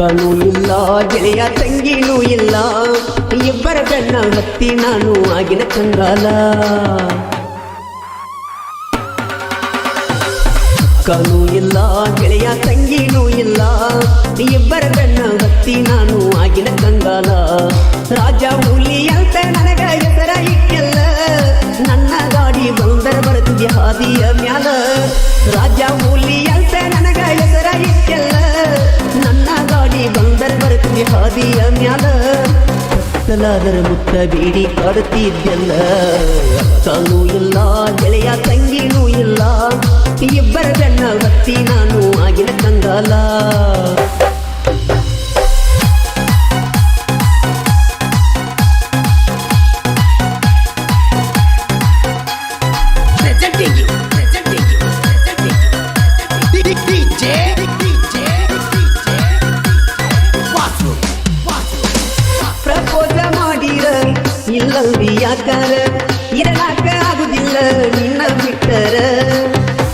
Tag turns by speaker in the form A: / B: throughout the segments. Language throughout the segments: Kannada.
A: ಅಕ್ಕನೂ ಇಲ್ಲ, ಗೆಳೆಯ ತಂಗಿನೂ ಇಲ್ಲ, ಇಬ್ಬರ ಬೆನ್ನ ಹತ್ತಿ ನಾನು ಆಗಿನ ಕಂಗಾಲ ಅಕ್ಕನೂ ಇಲ್ಲ, ಗೆಳೆಯ ತಂಗಿನೂ ಇಲ್ಲ, ಇಬ್ಬರ ಬೆನ್ನ ಹತ್ತಿ ನಾನು ಆಗಿನ ಕಂಗಾಲ ರಾಜ ಹುಲಿ ಅಂತ ನನಗ ಹಾದಿಯ ಮ್ಯಾಲ ಕತ್ತಲಾದರ ಮುತ್ತ ಬೀಡಿ ಕಾಡುತ್ತಿದ್ದೆಲ್ಲ. ತಾನು ಇಲ್ಲ, ಗೆಳೆಯ ತಂಗಿನೂ ಇಲ್ಲ. ಇಬ್ಬರ ಬೆನ್ನ ಹತ್ತಿ ನಾನು ಆಗಿನ ಕಂಗಾಲ. ಇಲ್ಲಂದಿ ಯಾಕಾರ ಇರಲಾಕ ಆಗುದಿಲ್ಲ ನಿನ್ನ ಬಿಟ್ಟರ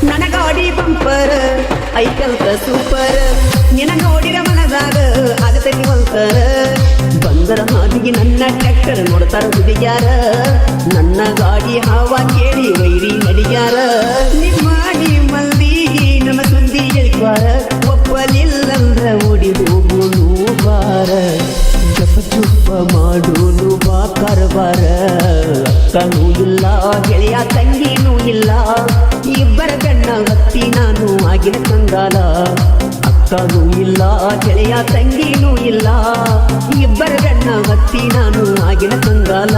A: ನನ್ನ ಗಾಡಿ ಬಂಪರ ಐಕಲ್ಕ ಸೂಪರ್ ನಿನ್ನ ನೋಡಿರ ಮನದಾಗ ಆಗತನಿ ಒಂತರ ಬಂದರ ಮಾತಿಗೆ ನನ್ನ ಟ್ರ್ಯಾಕ್ಟರ್ ನೋಡ್ತಾರ ಹುಡುಗ್ಯಾರ ನನ್ನ ಗಾಡಿ ಹಾವ ಕೇಳಿ ವೈರಿ ನಡಿಗ್ಯಾರ ಅಕ್ಕನೂ ಇಲ್ಲ, ಗೆಳೆಯ ತಂಗಿನೂ ಇಲ್ಲ. ಇಬ್ಬರ ಗಣ್ಣ ಹತ್ತಿ ನಾನು ಆಗಿನ ಕಂಗಾಲ. ಅಕ್ಕನೂ ಇಲ್ಲ, ಗೆಳೆಯ ತಂಗಿನೂ ಇಲ್ಲ. ಇಬ್ಬರ ಗಣ್ಣ ಹತ್ತಿ ನಾನು ಆಗಿನ ಕಂಗಾಲ.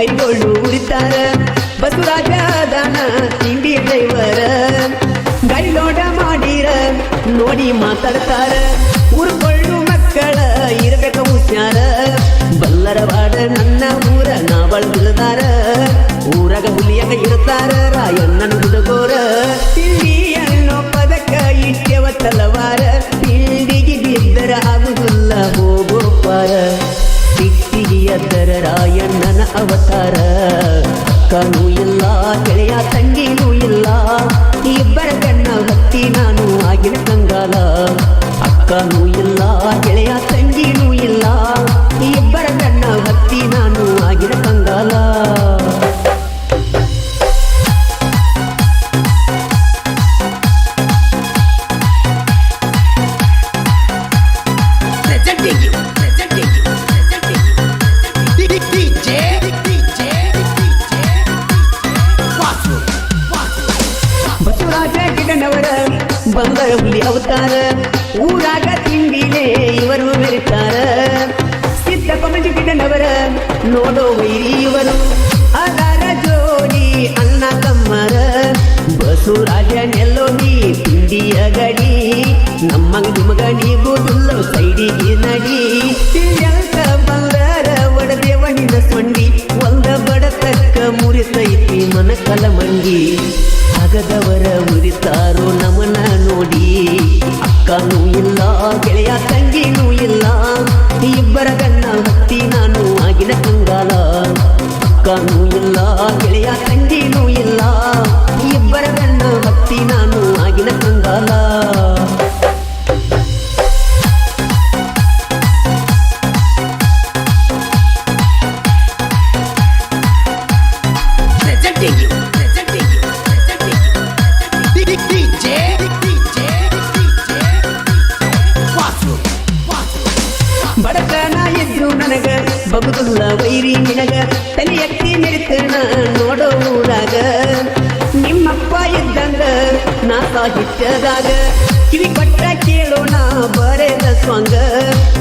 A: ವೈಗೊಳ್ಳು ಉಳಿತಾರ ಬಸವರಾಜ ದಾನ, ತಿಂಡಿ ಡ್ರೈವರ್ ಗಾಡಿ ಲೋಡ ಮಾಡಿರ, ನೋಡಿ ಮಾತಾಡ್ತಾರ. ಉರ್ಕೊಳ್ಳು ಮಕ್ಕಳ ಇರಬೇಕ ಹುಷಾರ. ಬಲ್ಲರವಾಡ ನನ್ನ ಊರ ನಾವಳ ಬಿಳದಾರ ಊರಾಗ ಹುಲಿಯಾಗ ಇರ್ತಾರ, ರಾಯಣ್ಣನ ಹುಡುಗೋರ. ತಿಂಡಿ ಅನ್ನೋ ಪದಕ ಇಟ್ಟೆವ ತಲವಾರ. ತಿಂಡಿಗೆ ಬಿದ್ದರ ಆಗುದಿಲ್ಲ ಹೋಗೋ ಅವತಾರ. ಕನು ಇಲ್ಲ ಗೆಳೆಯ ತಂಗಿನೂ ಇಲ್ಲ. ಇಬ್ಬರ ಕಣ್ಣ ಹತ್ತಿ ನಾನು ಆಗಿನ ಕಂಗಾಲ. ಅಕ್ಕನೂ ಇಲ್ಲ ಹುಲಿ ಅವತಾರ ಊರಾಗ ತಿಂಡಿನೇ ಇವರು ಬೆರಿತಾರ ಸಿದ್ದಪ್ಪ ಮಂಜು ಗಿಡನವರ ನೋಡೋ ವೈರಿ ಇವರು ಅದಾರ ಜೋಡಿ ಅಣ್ಣ ತಮ್ಮರ ಬಸವರಾಜ ನೆಲ್ಲೋ ನೀ ತಿಂಡಿಯ ಗಡಿ ನಮ್ಮಂಗ ನಿಮಗ ನೀಗುದಿಲ್ಲ ಸೈಡಿಗೆ ನಡಿ ತಿಳಿಯಂತ ಬಂದರ ಒಡದೇವ ನಿನ್ನ ಸೊಂಡಿ ಒಂದ ಬಡತಕ್ಕ ಮುರಿತೈತಿ ಮನ ಕಲಮಂಗಿ ನಿನಗ ತಲೆ ಎತ್ತಿ ನೋಡೋ ಊರಾಗ. ನಿಮ್ಮಪ್ಪ ಇದ್ದಂಗ ನಾ ಸಾಹಿತ್ಯದಾಗ. ಕಿವಿ ಕೊಟ್ಟ ಕೇಳೋಣ ಬರೆದ ಸ್ವಂಗ.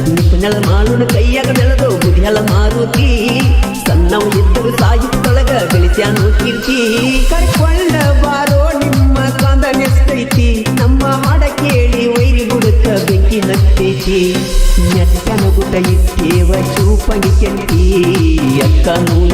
A: ನಿಪುಣಲ ಮಾಡೋಣ ಕೈಯಾಗ ಬೆಳೆದು ಬುದ್ಧಿಯಲ ಮಾರುತಿ. ಸಣ್ಣವು ಇದ್ದರು ಸಾಹಿತ್ಯದೊಳಗ ಗಳಿಸ್ಯಾನು ಕೀರ್ತಿ. ಕರ್ಕೊಂಡ ಅಕ್ಕನೂ ಇಲ್ಲ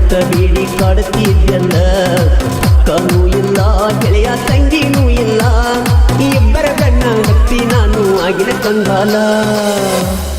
A: ಮುತ್ತ ಬೇಡಿ ಕಾಡುತ್ತಿದ್ದಲ್ಲ ಕಣ್ಣು ಇಲ್ಲ ಗೆಳೆಯ ತಂಗಿನೂ ಇಲ್ಲ. ಇಬ್ಬರ ಕಣ್ಣ ಹತ್ತಿ ನಾನು ಆಗಿನ ಕಂಗಾಲ.